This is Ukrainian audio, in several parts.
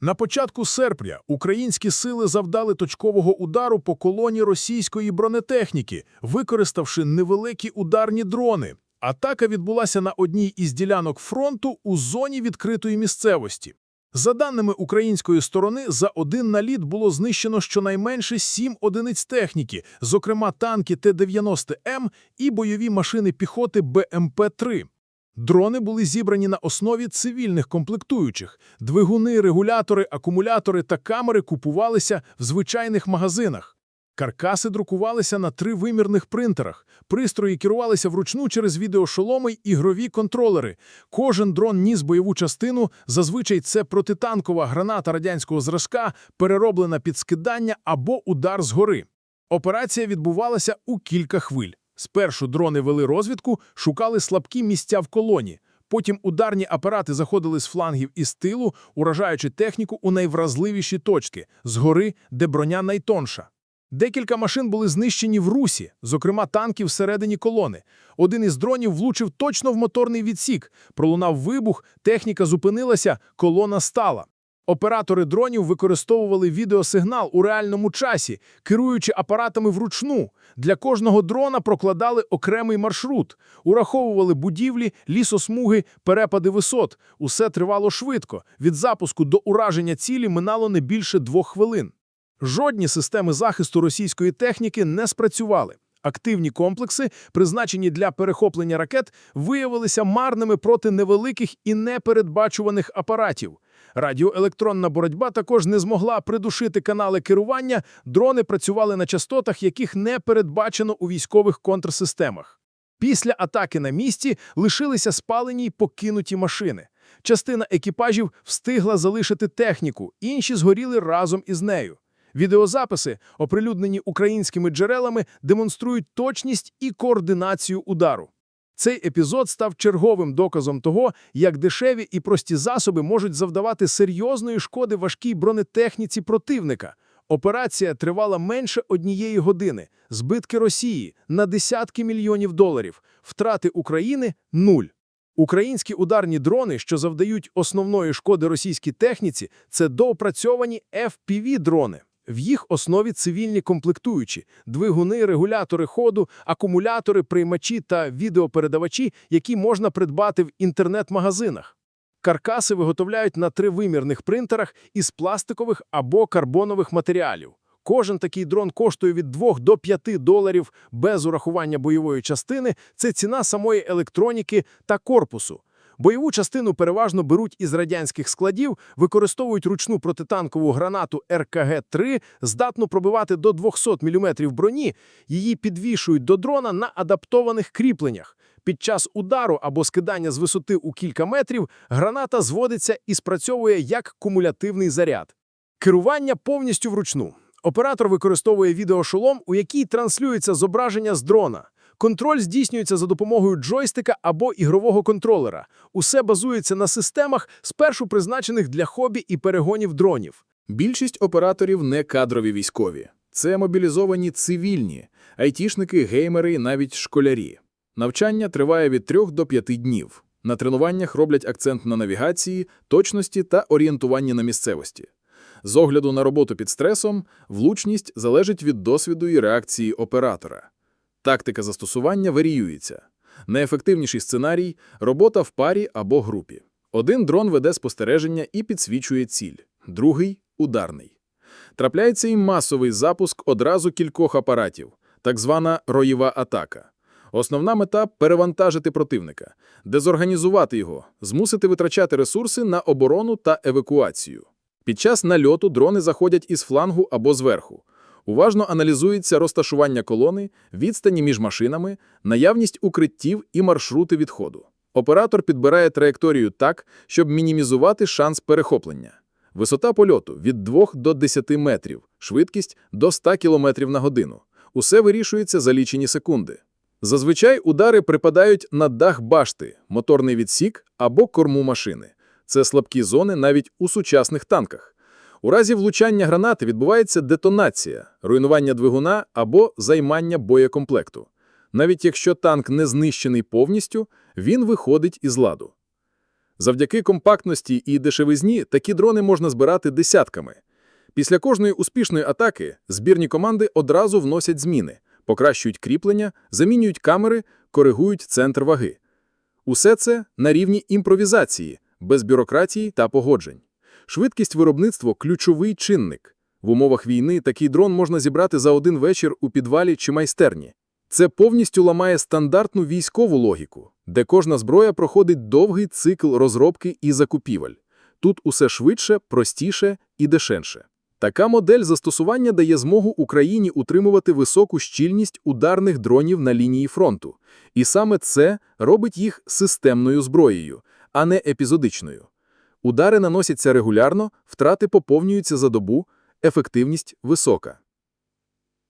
На початку серпня українські сили завдали точкового удару по колоні російської бронетехніки, використавши невеликі ударні дрони. Атака відбулася на одній із ділянок фронту у зоні відкритої місцевості. За даними української сторони, за один наліт було знищено щонайменше сім одиниць техніки, зокрема танки Т-90М і бойові машини піхоти БМП-3. Дрони були зібрані на основі цивільних комплектуючих. Двигуни, регулятори, акумулятори та камери купувалися в звичайних магазинах. Каркаси друкувалися на тривимірних принтерах. Пристрої керувалися вручну через відеошоломи й ігрові контролери. Кожен дрон ніс бойову частину, зазвичай це протитанкова граната радянського зразка, перероблена під скидання або удар згори. Операція відбувалася у кілька хвиль. Спершу дрони вели розвідку, шукали слабкі місця в колоні. Потім ударні апарати заходили з флангів і з тилу, уражаючи техніку у найвразливіші точки – згори, де броня найтонша. Декілька машин були знищені в русі, зокрема танки всередині колони. Один із дронів влучив точно в моторний відсік. Пролунав вибух, техніка зупинилася, колона стала. Оператори дронів використовували відеосигнал у реальному часі, керуючи апаратами вручну. Для кожного дрона прокладали окремий маршрут, ураховували будівлі, лісосмуги, перепади висот. Усе тривало швидко. Від запуску до ураження цілі минало не більше двох хвилин. Жодні системи захисту російської техніки не спрацювали. Активні комплекси, призначені для перехоплення ракет, виявилися марними проти невеликих і непередбачуваних апаратів. Радіоелектронна боротьба також не змогла придушити канали керування, дрони працювали на частотах, яких не передбачено у військових контрсистемах. Після атаки на місці лишилися спалені й покинуті машини. Частина екіпажів встигла залишити техніку, інші згоріли разом із нею. Відеозаписи, оприлюднені українськими джерелами, демонструють точність і координацію удару. Цей епізод став черговим доказом того, як дешеві і прості засоби можуть завдавати серйозної шкоди важкій бронетехніці противника. Операція тривала менше однієї години, збитки Росії на десятки мільйонів доларів, втрати України – нуль. Українські ударні дрони, що завдають основної шкоди російській техніці, це доопрацьовані FPV-дрони. В їх основі цивільні комплектуючі, двигуни, регулятори ходу, акумулятори, приймачі та відеопередавачі, які можна придбати в інтернет-магазинах. Каркаси виготовляють на тривимірних принтерах із пластикових або карбонових матеріалів. Кожен такий дрон коштує від 2 до 5 доларів без урахування бойової частини. Це ціна самої електроніки та корпусу. Бойову частину переважно беруть із радянських складів, використовують ручну протитанкову гранату РКГ-3, здатну пробивати до 200 мм броні, її підвішують до дрона на адаптованих кріпленнях. Під час удару або скидання з висоти у кілька метрів граната зводиться і спрацьовує як кумулятивний заряд. Керування повністю вручну. Оператор використовує відеошолом, у якій транслюється зображення з дрона. Контроль здійснюється за допомогою джойстика або ігрового контролера. Усе базується на системах, спершу призначених для хобі і перегонів дронів. Більшість операторів не кадрові військові. Це мобілізовані цивільні, айтішники, геймери і навіть школярі. Навчання триває від 3 до 5 днів. На тренуваннях роблять акцент на навігації, точності та орієнтуванні на місцевості. З огляду на роботу під стресом, влучність залежить від досвіду і реакції оператора. Тактика застосування варіюється. Найефективніший сценарій – робота в парі або групі. Один дрон веде спостереження і підсвічує ціль, другий – ударний. Трапляється і масовий запуск одразу кількох апаратів, так звана роєва атака. Основна мета – перевантажити противника, дезорганізувати його, змусити витрачати ресурси на оборону та евакуацію. Під час нальоту дрони заходять із флангу або зверху. Уважно аналізується розташування колони, відстані між машинами, наявність укриттів і маршрути відходу. Оператор підбирає траєкторію так, щоб мінімізувати шанс перехоплення. Висота польоту – від 2 до 10 метрів, швидкість – до 100 км на годину. Усе вирішується за лічені секунди. Зазвичай удари припадають на дах башти, моторний відсік або корму машини. Це слабкі зони навіть у сучасних танках. У разі влучання гранати відбувається детонація, руйнування двигуна або займання боєкомплекту. Навіть якщо танк не знищений повністю, він виходить із ладу. Завдяки компактності і дешевизні такі дрони можна збирати десятками. Після кожної успішної атаки збірні команди одразу вносять зміни, покращують кріплення, замінюють камери, коригують центр ваги. Усе це на рівні імпровізації, без бюрократії та погоджень. Швидкість виробництва – ключовий чинник. В умовах війни такий дрон можна зібрати за один вечір у підвалі чи майстерні. Це повністю ламає стандартну військову логіку, де кожна зброя проходить довгий цикл розробки і закупівель. Тут усе швидше, простіше і дешевше. Така модель застосування дає змогу Україні утримувати високу щільність ударних дронів на лінії фронту. І саме це робить їх системною зброєю, а не епізодичною. Удари наносяться регулярно, втрати поповнюються за добу, ефективність висока.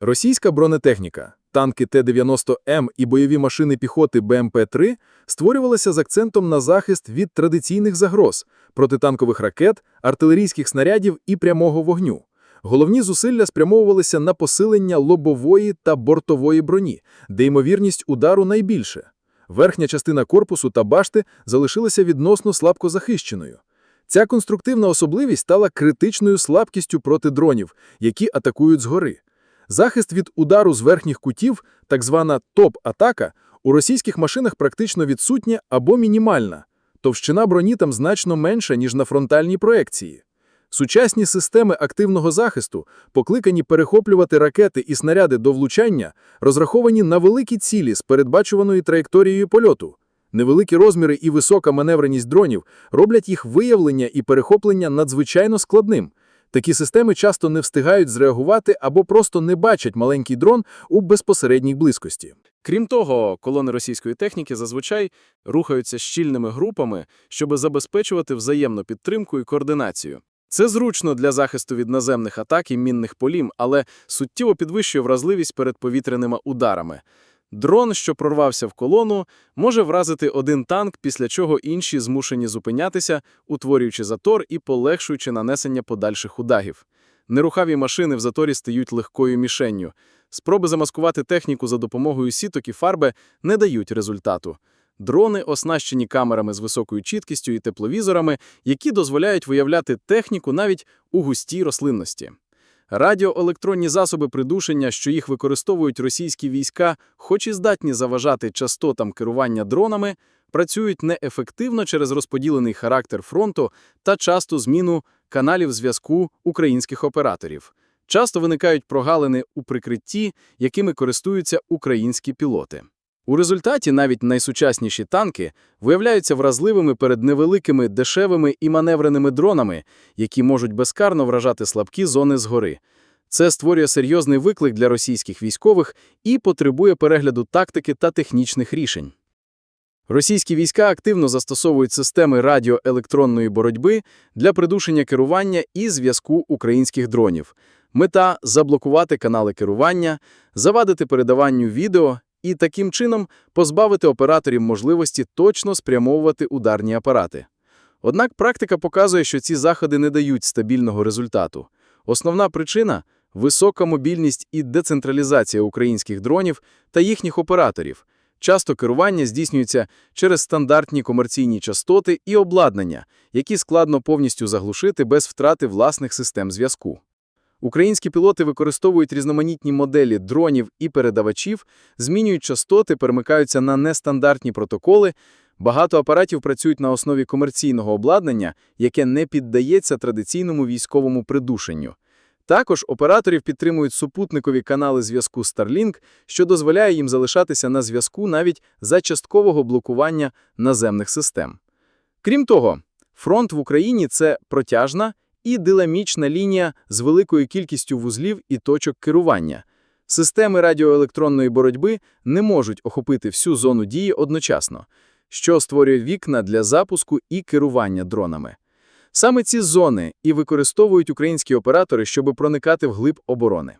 Російська бронетехніка, танки Т-90М і бойові машини піхоти БМП-3 створювалися з акцентом на захист від традиційних загроз – протитанкових ракет, артилерійських снарядів і прямого вогню. Головні зусилля спрямовувалися на посилення лобової та бортової броні, де ймовірність удару найбільше. Верхня частина корпусу та башти залишилася відносно слабко захищеною. Ця конструктивна особливість стала критичною слабкістю проти дронів, які атакують згори. Захист від удару з верхніх кутів, так звана топ-атака, у російських машинах практично відсутня або мінімальна. Товщина броні там значно менша, ніж на фронтальній проекції. Сучасні системи активного захисту, покликані перехоплювати ракети і снаряди до влучання, розраховані на великі цілі з передбачуваною траєкторією польоту. Невеликі розміри і висока маневреність дронів роблять їх виявлення і перехоплення надзвичайно складним. Такі системи часто не встигають зреагувати або просто не бачать маленький дрон у безпосередній близькості. Крім того, колони російської техніки зазвичай рухаються щільними групами, щоб забезпечувати взаємну підтримку і координацію. Це зручно для захисту від наземних атак і мінних полім, але суттєво підвищує вразливість перед повітряними ударами. Дрон, що прорвався в колону, може вразити один танк, після чого інші змушені зупинятися, утворюючи затор і полегшуючи нанесення подальших ударів. Нерухаві машини в заторі стають легкою мішенню. Спроби замаскувати техніку за допомогою сіток і фарби не дають результату. Дрони оснащені камерами з високою чіткістю і тепловізорами, які дозволяють виявляти техніку навіть у густій рослинності. Радіоелектронні засоби придушення, що їх використовують російські війська, хоч і здатні заважати частотам керування дронами, працюють неефективно через розподілений характер фронту та часту зміну каналів зв'язку українських операторів. Часто виникають прогалини у прикритті, якими користуються українські пілоти. У результаті навіть найсучасніші танки виявляються вразливими перед невеликими, дешевими і маневреними дронами, які можуть безкарно вражати слабкі зони згори. Це створює серйозний виклик для російських військових і потребує перегляду тактики та технічних рішень. Російські війська активно застосовують системи радіоелектронної боротьби для придушення керування і зв'язку українських дронів. Мета – заблокувати канали керування, завадити передаванню відео і таким чином позбавити операторів можливості точно спрямовувати ударні апарати. Однак практика показує, що ці заходи не дають стабільного результату. Основна причина – висока мобільність і децентралізація українських дронів та їхніх операторів. Часто керування здійснюється через стандартні комерційні частоти і обладнання, які складно повністю заглушити без втрати власних систем зв'язку. Українські пілоти використовують різноманітні моделі дронів і передавачів, змінюють частоти, перемикаються на нестандартні протоколи. Багато апаратів працюють на основі комерційного обладнання, яке не піддається традиційному військовому придушенню. Також операторів підтримують супутникові канали зв'язку Starlink, що дозволяє їм залишатися на зв'язку навіть за часткового блокування наземних систем. Крім того, фронт в Україні – це протяжна і динамічна лінія з великою кількістю вузлів і точок керування. Системи радіоелектронної боротьби не можуть охопити всю зону дії одночасно, що створює вікна для запуску і керування дронами. Саме ці зони і використовують українські оператори, щоб проникати в глиб оборони.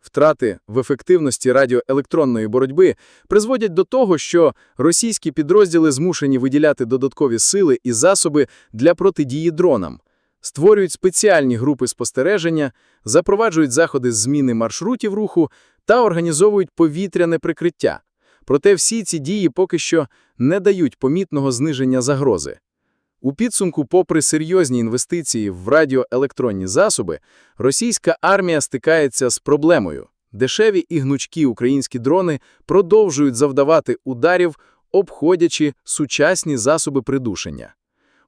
Втрати в ефективності радіоелектронної боротьби призводять до того, що російські підрозділи змушені виділяти додаткові сили і засоби для протидії дронам, створюють спеціальні групи спостереження, запроваджують заходи з зміни маршрутів руху та організовують повітряне прикриття. Проте всі ці дії поки що не дають помітного зниження загрози. У підсумку, попри серйозні інвестиції в радіоелектронні засоби, російська армія стикається з проблемою. Дешеві і гнучкі українські дрони продовжують завдавати ударів, обходячи сучасні засоби придушення.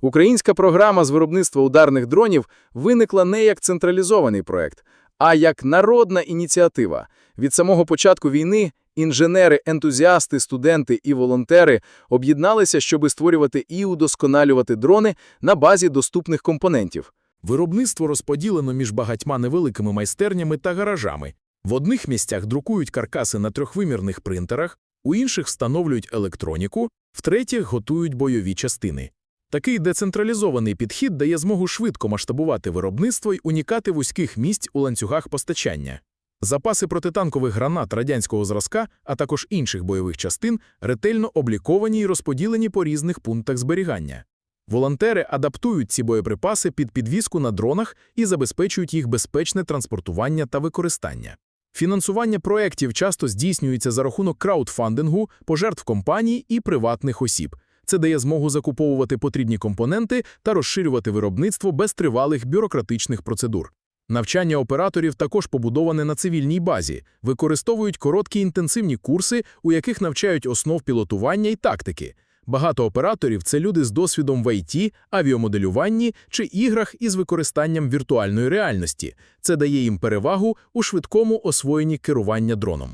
Українська програма з виробництва ударних дронів виникла не як централізований проект, а як народна ініціатива. Від самого початку війни інженери, ентузіасти, студенти і волонтери об'єдналися, щоби створювати і удосконалювати дрони на базі доступних компонентів. Виробництво розподілено між багатьма невеликими майстернями та гаражами. В одних місцях друкують каркаси на трьохвимірних принтерах, у інших встановлюють електроніку, в третіх готують бойові частини. Такий децентралізований підхід дає змогу швидко масштабувати виробництво й унікати вузьких місць у ланцюгах постачання. Запаси протитанкових гранат радянського зразка, а також інших бойових частин ретельно обліковані й розподілені по різних пунктах зберігання. Волонтери адаптують ці боєприпаси під підвіску на дронах і забезпечують їх безпечне транспортування та використання. Фінансування проєктів часто здійснюється за рахунок краудфандингу, пожертв компаній і приватних осіб. Це дає змогу закуповувати потрібні компоненти та розширювати виробництво без тривалих бюрократичних процедур. Навчання операторів також побудоване на цивільній базі, використовують короткі інтенсивні курси, у яких навчають основ пілотування і тактики. Багато операторів – це люди з досвідом в ІТ, авіамоделюванні чи іграх із використанням віртуальної реальності. Це дає їм перевагу у швидкому освоєнні керування дроном.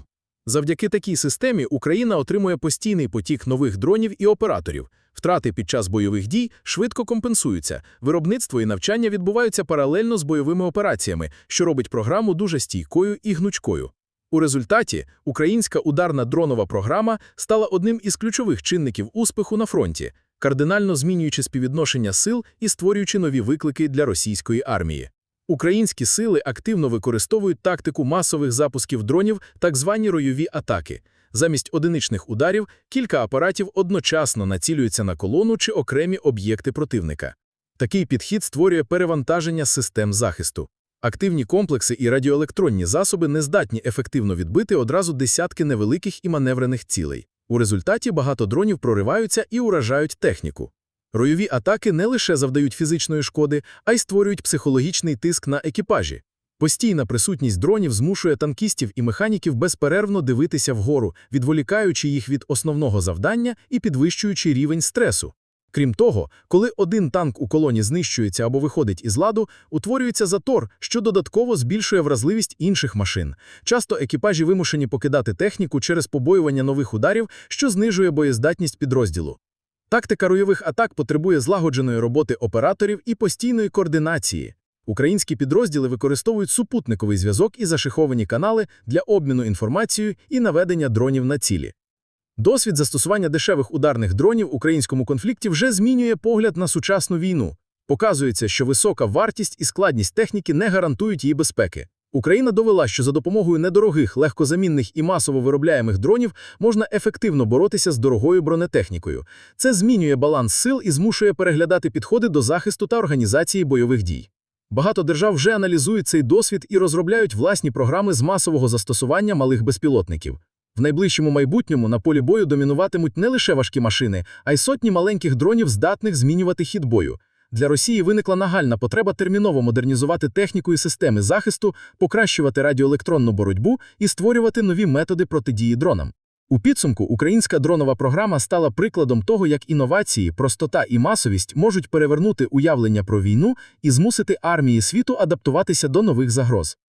Завдяки такій системі Україна отримує постійний потік нових дронів і операторів. Втрати під час бойових дій швидко компенсуються. Виробництво і навчання відбуваються паралельно з бойовими операціями, що робить програму дуже стійкою і гнучкою. У результаті українська ударна дронова програма стала одним із ключових чинників успіху на фронті, кардинально змінюючи співвідношення сил і створюючи нові виклики для російської армії. Українські сили активно використовують тактику масових запусків дронів, так звані ройові атаки. Замість одиничних ударів кілька апаратів одночасно націлюються на колону чи окремі об'єкти противника. Такий підхід створює перевантаження систем захисту. Активні комплекси і радіоелектронні засоби не здатні ефективно відбити одразу десятки невеликих і маневрених цілей. У результаті багато дронів прориваються і уражають техніку. Ройові атаки не лише завдають фізичної шкоди, а й створюють психологічний тиск на екіпажі. Постійна присутність дронів змушує танкістів і механіків безперервно дивитися вгору, відволікаючи їх від основного завдання і підвищуючи рівень стресу. Крім того, коли один танк у колоні знищується або виходить із ладу, утворюється затор, що додатково збільшує вразливість інших машин. Часто екіпажі вимушені покидати техніку через побоювання нових ударів, що знижує боєздатність підрозділу. Тактика ройових атак потребує злагодженої роботи операторів і постійної координації. Українські підрозділи використовують супутниковий зв'язок і зашиховані канали для обміну інформацією і наведення дронів на цілі. Досвід застосування дешевих ударних дронів в українському конфлікті вже змінює погляд на сучасну війну. Показується, що висока вартість і складність техніки не гарантують її безпеки. Україна довела, що за допомогою недорогих, легкозамінних і масово виробляємих дронів можна ефективно боротися з дорогою бронетехнікою. Це змінює баланс сил і змушує переглядати підходи до захисту та організації бойових дій. Багато держав вже аналізують цей досвід і розробляють власні програми з масового застосування малих безпілотників. В найближчому майбутньому на полі бою домінуватимуть не лише важкі машини, а й сотні маленьких дронів, здатних змінювати хід бою. Для Росії виникла нагальна потреба терміново модернізувати техніку і системи захисту, покращувати радіоелектронну боротьбу і створювати нові методи протидії дронам. У підсумку українська дронова програма стала прикладом того, як інновації, простота і масовість можуть перевернути уявлення про війну і змусити армії світу адаптуватися до нових загроз.